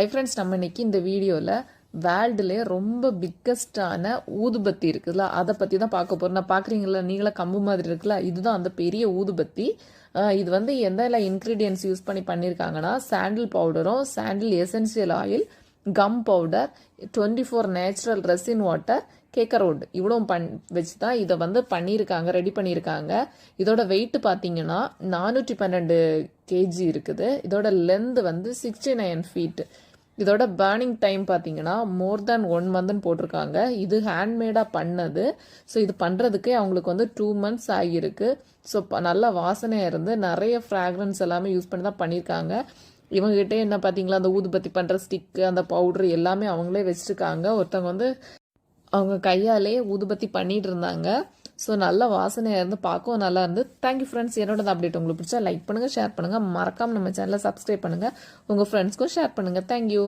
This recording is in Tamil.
ஹை ஃப்ரெண்ட்ஸ் நம்ம இன்றைக்கி இந்த வீடியோவில் வேர்ல்டுலே ரொம்ப பிக்கஸ்டான ஊதுபத்தி இருக்குல்ல அதை பற்றி தான் பார்க்க போகிறோம் நான் பார்க்குறீங்களா? நீங்களா கம்பு மாதிரி இருக்குல்ல? இதுதான் அந்த பெரிய ஊதுபத்தி. இது வந்து எந்த இன்க்ரீடியன்ஸ் யூஸ் பண்ணி பண்ணியிருக்காங்கன்னா சாண்டில் பவுடரும் sandal essential oil gum powder twenty four natural resin water கேக்கரோட் இவ்வளோ பண் வச்சு தான் இதை வந்து பண்ணியிருக்காங்க ரெடி பண்ணியிருக்காங்க. இதோட வெயிட் பார்த்தீங்கன்னா நானூற்றி பன்னெண்டு கேஜி இருக்குது. இதோட லென்த் வந்து சிக்ஸ்டி நைன் ஃபீட் இதோட பேர்னிங் டைம் பார்த்தீங்கன்னா மோர் தேன் ஒன் மந்த்னு போட்டிருக்காங்க. இது ஹேண்ட்மேடாக பண்ணது. ஸோ இது பண்ணுறதுக்கே அவங்களுக்கு வந்து டூ மந்த்ஸ் ஆகியிருக்கு. ஸோ நல்ல வாசனையாக இருந்து நிறைய ஃப்ராக்ரன்ஸ் எல்லாமே யூஸ் பண்ணி தான் பண்ணியிருக்காங்க. இவங்ககிட்ட என்ன பார்த்தீங்களா அந்த ஊதுபத்தி பண்ணுற ஸ்டிக்கு அந்த பவுட்ரு எல்லாமே அவங்களே வச்சுருக்காங்க. ஒருத்தவங்க வந்து அவங்க கையாலே ஊதுபத்தி பண்ணிட்டு இருந்தாங்க. ஸோ நல்ல வாசனையாக இருந்து பார்க்கவும் நல்லா இருந்து. தேங்க்யூ ஃப்ரெண்ட்ஸ் என்னோட அப்டேட் உங்களுக்கு பிடிச்சா லைக் பண்ணுங்கள் ஷேர் பண்ணுங்கள் மறக்காமல் நம்ம சேனலை சப்ஸ்கிரைப் பண்ணுங்கள் உங்கள் ஃப்ரெண்ட்ஸ்க்கும் ஷேர் பண்ணுங்கள் தேங்க்யூ